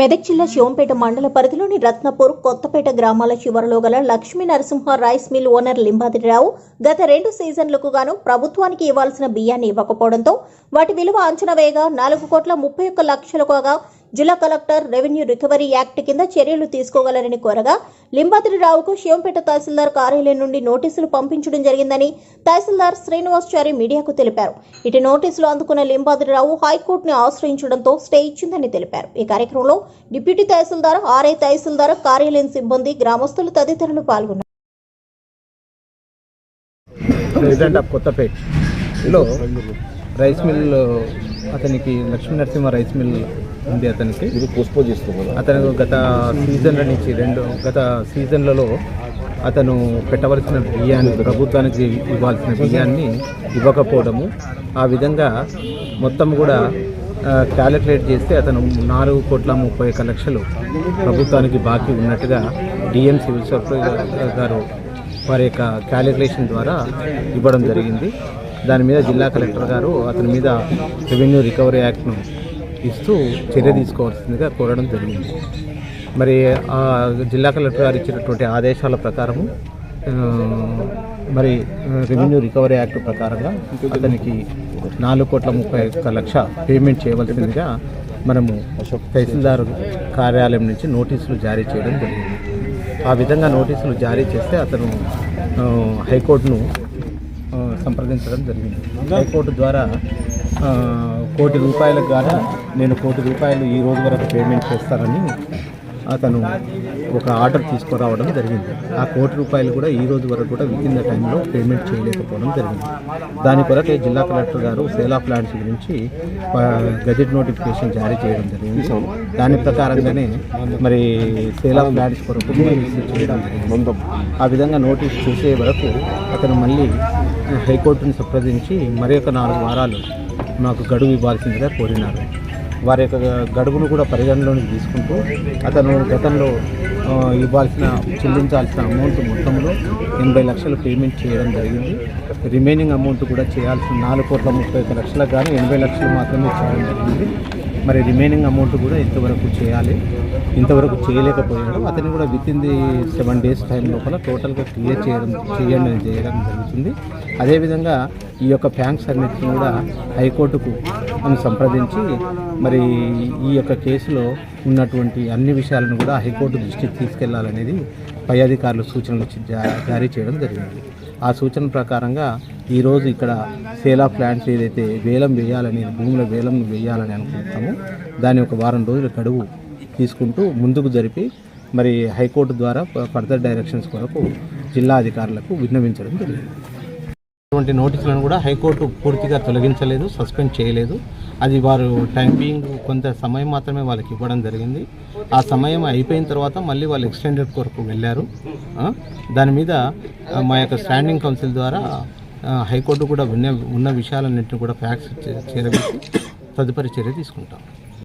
మెదక్ జిల్లా శివంపేట మండల పరిధిలోని రత్నపూర్ కొత్తపేట గ్రామాల చివరలో గల Lakshmi Narasimha rice mill owner Limbadirao గత రెండు సీజన్లకు గాను ప్రభుత్వానికి ఇవ్వాల్సిన బియ్యాన్ని ఇవ్వకపోవడంతో వాటి విలువ అంచనా వేయగా నాలుగు కోట్ల ముప్పై ఒక్క లక్షలు కాగా జిల్లా కలెక్టర్ రెవెన్యూ రికవరీ యాక్ట్ కింద చర్యలు తీసుకోగలరని కోరగా లింబాద్రిరావుకు శివంపేట తహసీల్దార్ కార్యాలయం నుండి నోటీసులు పంపించడం జరిగిందని తహసీల్దార్ శ్రీనివాస్చారి మీడియాకు తెలిపారు. ఇటు నోటీసులు అందుకున్న లింబాద్రిరావు హైకోర్టును ఆశ్రయించడంతో స్టే ఇచ్చిందని తెలిపారు. ఈ కార్యక్రమంలో డిప్యూటీ తహసీల్దార్ ఆర్ఐ తహసీల్దార్ కార్యాలయం సిబ్బంది గ్రామస్తులు తదితరులు పాల్గొన్నారు. ప్రెసిడెంట్ ఆఫ్ కొత్తపేటలో రైస్ మిల్ అతనికి లక్ష్మీ నరసింహ రైస్ మిల్ ఉంది అతనికి. ఇది అతను గత సీజన్ల నుంచి రెండు గత సీజన్లలో అతను పెట్టవలసిన బియ్యాన్ని ప్రభుత్వానికి ఇవ్వాల్సిన బియ్యాన్ని ఇవ్వకపోవడము. ఆ విధంగా మొత్తం కూడా క్యాలిక్యులేట్ చేస్తే అతను నాలుగు కోట్ల ముప్పై ఒక్క లక్షలు ప్రభుత్వానికి బాకీ ఉన్నట్టుగా డిఎం సివిల్ సప్లై గారు వారి యొక్క క్యాలిక్యులేషన్ ద్వారా ఇవ్వడం జరిగింది. దాని మీద జిల్లా కలెక్టర్ గారు అతని మీద రెవెన్యూ రికవరీ యాక్ట్ను ఇస్తూ చర్య తీసుకోవాల్సిందిగా కోరడం జరిగింది. మరి ఆ జిల్లా కలెక్టర్ గారు ఇచ్చినటువంటి ఆదేశాల ప్రకారము మరి రెవెన్యూ రికవరీ యాక్ట్ ప్రకారంగా అతనికి నాలుగు కోట్ల ముప్పై ఒక్క లక్ష పేమెంట్ చేయవలసిందిగా మనము తహసీల్దార్ కార్యాలయం నుంచి నోటీసులు జారీ చేయడం జరిగింది. ఆ విధంగా నోటీసులు జారీ చేస్తే అతను హైకోర్టును సంప్రదించడం జరిగింది. హైకోర్టు ద్వారా కోటి రూపాయలకు గాను నేను కోటి రూపాయలు ఈ రోజు వరకు పేమెంట్ చేస్తానని అతను ఒక ఆర్డర్ తీసుకురావడం జరిగింది. ఆ కోటి రూపాయలు కూడా ఈ రోజు వరకు కూడా విత్ ఇన్ ద టైంలో పేమెంట్ చేయలేకపోవడం జరిగింది. దాని కొరకే జిల్లా కలెక్టర్ గారు సేల్ ఆఫ్ ల్యాండ్స్ గురించి గజెట్ నోటిఫికేషన్ జారీ చేయడం జరిగింది. దాని ప్రకారంగానే మరి సేల్ ఆఫ్ ల్యాండ్స్ కొరకు చేయడం జరిగింది. ఆ విధంగా నోటీస్ చేసే వరకు అతను మళ్ళీ హైకోర్టును సంప్రదించి మరి ఒక నాలుగు వారాలు మాకు గడువు ఇవ్వాల్సిందిగా కోరినారు. వారి యొక్క గడువును కూడా పరిగణలోకి తీసుకుంటూ అతను గతంలో ఇవ్వాల్సిన చెల్లించాల్సిన అమౌంట్ మొత్తంలో ఎనభై లక్షలు పేమెంట్ చేయడం జరిగింది. రిమైనింగ్ అమౌంట్ కూడా చేయాల్సిన నాలుగు కోట్ల ముప్పై ఒక లక్షలకు కానీ ఎనభై లక్షలు మాత్రమే చేయడం జరిగింది. మరి రిమైనింగ్ అమౌంట్ కూడా ఇంతవరకు చేయాలి. ఇంతవరకు చేయలేకపోయాడు. అతను కూడా within the seven days time లోపల టోటల్గా క్లియర్ చేయడం చేయండి చేయడం జరుగుతుంది. అదేవిధంగా ఈ యొక్క ఫ్యాంక్స్ అన్నిటిని కూడా హైకోర్టుకు మనం సంప్రదించి మరి ఈ యొక్క కేసులో ఉన్నటువంటి అన్ని విషయాలను కూడా హైకోర్టు దృష్టికి తీసుకెళ్ళాలనేది పై అధికారులు సూచనలు జా- జారీ చేయడం జరిగింది. ఆ సూచన ప్రకారంగా ఈరోజు ఇక్కడ సేల్ ఆఫ్ ల్యాండ్స్ ఏదైతే వేలం వేయాలని భూముల వేలం వేయాలని అనుకుంటామో దాని ఒక వారం రోజుల గడువు తీసుకుంటూ ముందుకు జరిపి మరి హైకోర్టు ద్వారా ఫర్దర్ డైరెక్షన్స్ కొరకు జిల్లా అధికారులకు విన్నవించడం జరిగింది. అటువంటి నోటీసులను కూడా హైకోర్టు పూర్తిగా తొలగించలేదు సస్పెండ్ చేయలేదు. అది వారు టైం బీయింగ్ కొంత సమయం మాత్రమే వాళ్ళకి ఇవ్వడం జరిగింది. ఆ సమయం అయిపోయిన తర్వాత మళ్ళీ వాళ్ళు ఎక్స్టెండెడ్ కొరకు వెళ్ళారు. దాని మీద మా యొక్క స్టాండింగ్ కౌన్సిల్ ద్వారా హైకోర్టు కూడా ఉన్న ఉన్న విషయాలన్నింటినీ కూడా ఫ్యాక్స్ చేరవేసి తదుపరి చర్య తీసుకుంటాం.